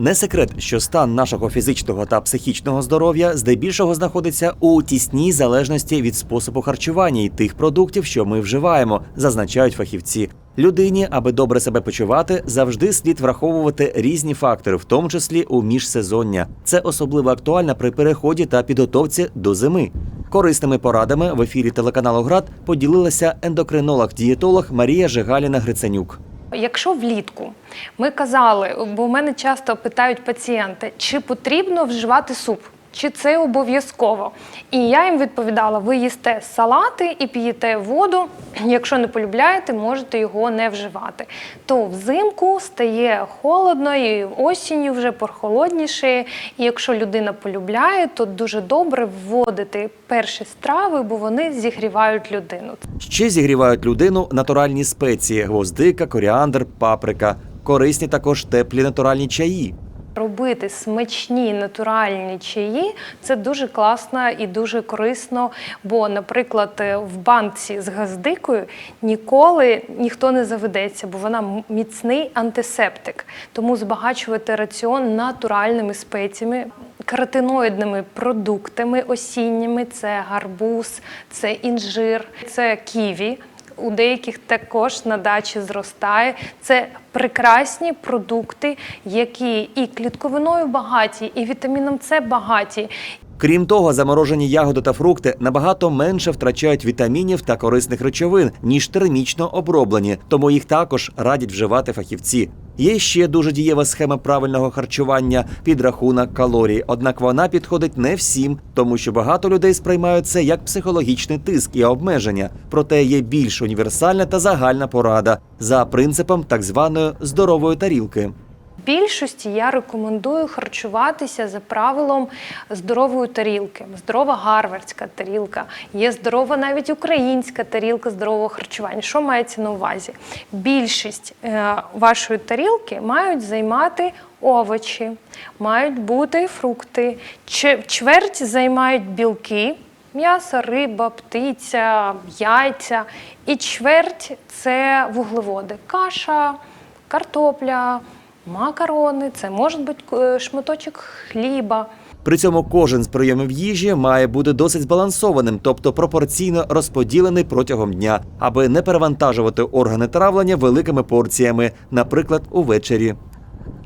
Не секрет, що стан нашого фізичного та психічного здоров'я здебільшого знаходиться у тісній залежності від способу харчування і тих продуктів, що ми вживаємо, зазначають фахівці. Людині, аби добре себе почувати, завжди слід враховувати різні фактори, в тому числі у міжсезоння. Це особливо актуально при переході та підготовці до зими. Корисними порадами в ефірі телеканалу Град поділилася ендокринолог-дієтолог Марія Жигаліна Гриценюк. Якщо влітку ми казали, бо мене часто питають пацієнти, чи потрібно вживати суп, чи це обов'язково. І я їм відповідала: ви їсте салати і п'єте воду. Якщо не полюбляєте, можете його не вживати. То взимку стає холодно, і осінню вже прохолодніше. І якщо людина полюбляє, то дуже добре вводити перші страви, бо вони зігрівають людину. Ще зігрівають людину натуральні спеції: гвоздика, коріандр, паприка. Корисні також теплі натуральні чаї. Робити смачні натуральні чаї це дуже класно і дуже корисно. Бо, наприклад, е, в банці з газдикою ніколи ніхто не заведеться, бо вона міцний антисептик. Тому збагачувати раціон натуральними спеціями, каротиноїдними продуктами осінніми це гарбуз, це інжир, це ківі у деяких також на дачі зростає. Це прекрасні продукти, які і клітковиною багаті, і вітаміном С багаті. Крім того, заморожені ягоди та фрукти набагато менше втрачають вітамінів та корисних речовин, ніж термічно оброблені, тому їх також радять вживати фахівці. Є ще дуже дієва схема правильного харчування, підрахунок калорій. Однак вона підходить не всім, тому що багато людей сприймають це як психологічний тиск і обмеження. Проте є більш універсальна та загальна порада за принципом так званої здорової тарілки. Більшості я рекомендую харчуватися за правилом здорової тарілки. Здорова гарвардська тарілка, є здорова навіть українська тарілка здорового харчування. Що мається на увазі? Більшість е, вашої тарілки мають займати овочі, мають бути фрукти, чверть займають білки. М'ясо, риба, птиця, яйця. І чверть це вуглеводи. Каша, картопля, макарони, це може бути е, шматочок хліба. При цьому кожен з прийомів їжі має бути досить збалансованим, тобто пропорційно розподілений протягом дня, аби не перевантажувати органи травлення великими порціями, наприклад, увечері.